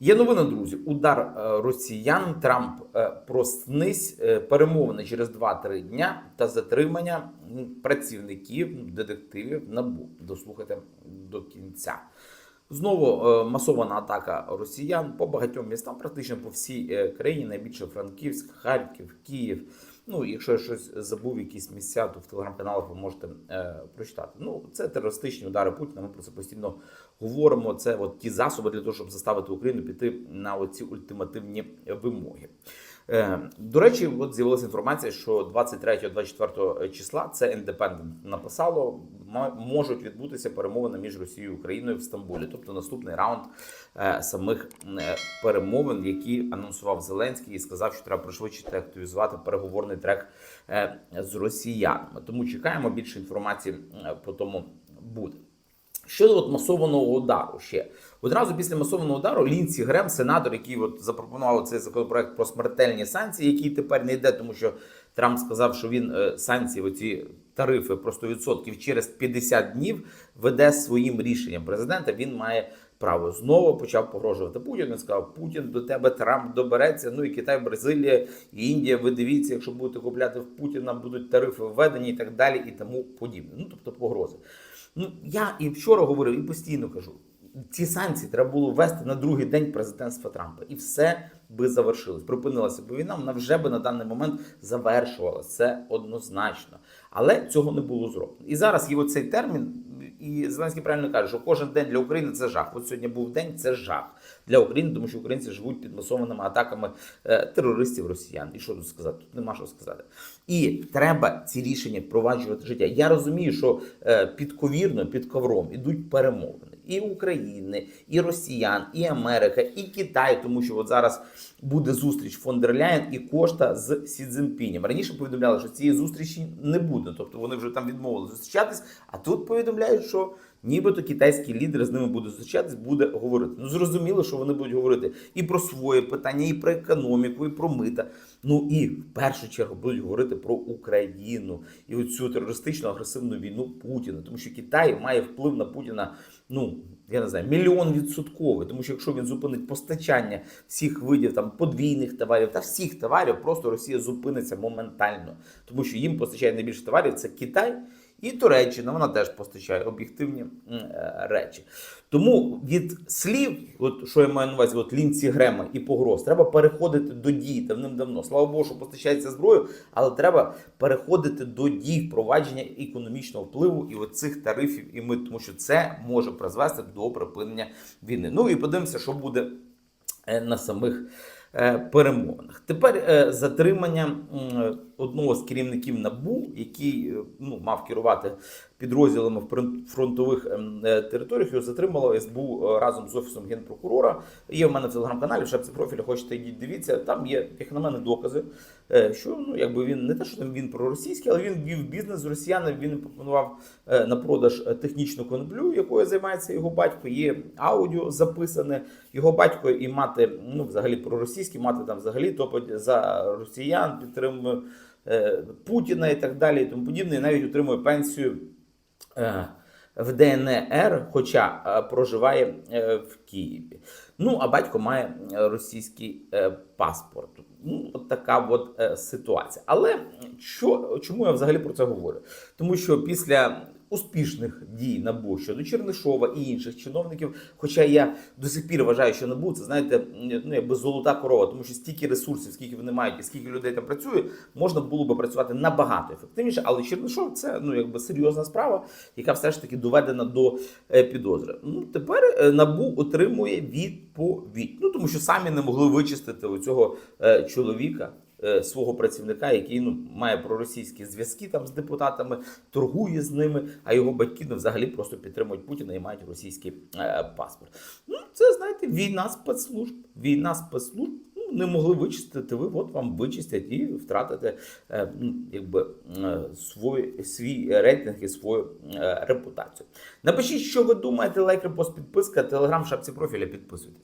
Є новина, друзі. Удар е, росіян. Трамп е, проснись е, перемовини через 2-3 дня та затримання працівників детективів НАБУ. Дослухайте до кінця. Знову масована атака росіян по багатьом містам, практично по всій країні. Найбільше Франківськ, Харків, Київ. Ну, якщо я щось забув, якісь місця, то в телеграм-каналах ви можете е, прочитати. Ну, це терористичні удари Путіна. Ми про це постійно говоримо. Це от ті засоби для того, щоб заставити Україну піти на оці ультимативні вимоги. Е, До речі, от з'явилася інформація, що 23-24 числа це Independent написало, можуть відбутися перемовини між Росією і Україною в Стамбулі, тобто наступний раунд е, самих е, перемовин, які анонсував Зеленський і сказав, що треба пришвидшити активізувати переговорний трек е, з росіянами. Тому чекаємо більше інформації е, по тому буде. Щодо от масованого удару ще одразу після масованого удару Лінсі Грем, сенатор, який от запропонував цей законопроект про смертельні санкції, який тепер не йде, тому що Трамп сказав, що він е, санкції, оці тарифи про 100% через 50 днів веде своїм рішенням президента. Він має право знову почав погрожувати Путіну. Сказав, Путін до тебе Трамп добереться. Ну і Китай, Бразилія і Індія. Ви дивіться, якщо будете купляти в Путіна, будуть тарифи введені і так далі, і тому подібне. Ну тобто погрози. Ну я і вчора говорив, і постійно кажу. Ці санкції треба було ввести на другий день президентства Трампа, і все би завершилось. Припинилася б війна, вона вже би на даний момент завершувалася. Це однозначно. Але цього не було зроблено. І зараз є оцей термін, і Зеленський правильно каже, що кожен день для України це жах. От сьогодні був день, це жах для України, тому що українці живуть під масованими атаками е, терористів росіян. І що тут сказати? Тут нема що сказати. І треба ці рішення впроваджувати життя. Я розумію, що е, підковірно, під ковром ідуть перемовини і України, і Росіян, і Америка, і Китай, тому що от зараз буде зустріч фон дер Ляєн і Кошта з Сі Цзіньпінем. Раніше повідомляли, що цієї зустрічі не буде, тобто вони вже там відмовилися зустрічатись. А тут повідомляють, що нібито китайський лідер з ними буде зустрічатись, буде говорити. Ну зрозуміло, що вони будуть говорити і про своє питання, і про економіку, і про мита. Ну і в першу чергу будуть говорити про Україну і оцю терористичну агресивну війну Путіна, тому що Китай має вплив на Путіна. Ну я не знаю, мільйон відсотковий, тому що якщо він зупинить постачання всіх видів там подвійних товарів та всіх товарів, просто Росія зупиниться моментально, тому що їм постачає найбільше товарів це Китай. І Туреччина, вона теж постачає об'єктивні е, речі. Тому від слів, от що я маю на увазі, от Лінці Грема і погроз, треба переходити до дій давним-давно. Слава Богу, що постачається зброю, але треба переходити до дій впровадження економічного впливу і оцих тарифів і мит, тому що це може призвести до припинення війни. Ну і подивимося, що буде е, на самих е, перемовинах. Тепер затримання одного з керівників НАБУ, який е, ну, мав керувати підрозділами в фронтових ем, е, територіях, його затримало СБУ е, разом з офісом генпрокурора. Є в мене в телеграм-каналі, в шапці профіля, хочете йдіть дивіться. Там є, як на мене, докази, що ну якби він не те, що там він проросійський, але він вів бізнес з росіянами. Він пропонував на продаж технічну коноплю, якою займається його батько. Є аудіо записане. Його батько і мати, ну взагалі проросійські, мати там взагалі топить за росіян, підтримує Путіна і так далі, і тому подібне, і навіть отримує пенсію. е, В ДНР, хоча е, проживає е, в Києві. Ну а батько має е, російський е, паспорт. Ну, от така от е, ситуація. Але що, чому я взагалі про це говорю? Тому що після успішних дій НАБУ щодо Чернишова і інших чиновників, хоча я до сих пір вважаю, що НАБУ це знаєте, ну якби золота корова, тому що стільки ресурсів, скільки вони мають, і скільки людей там працює, можна було би працювати набагато ефективніше. Але Чернишов це ну якби серйозна справа, яка все ж таки доведена до е, підозри. Ну тепер е, НАБУ отримує відповідь. Ну тому що самі не могли вичистити у цього е, чоловіка. Е, Свого працівника, який ну має проросійські зв'язки там з депутатами, торгує з ними, а його батьки ну, взагалі просто підтримують Путіна і мають російський е, паспорт. Ну це знаєте, війна спецслужб, війна спецслужб. Ну, не могли вичистити. Ви от вам вичистять і втратите е, ну, якби е, свій, свій рейтинг і свою е, репутацію. Напишіть, що ви думаєте, лайк, репост, підписка, телеграм, шапці профіля, підписуйтесь.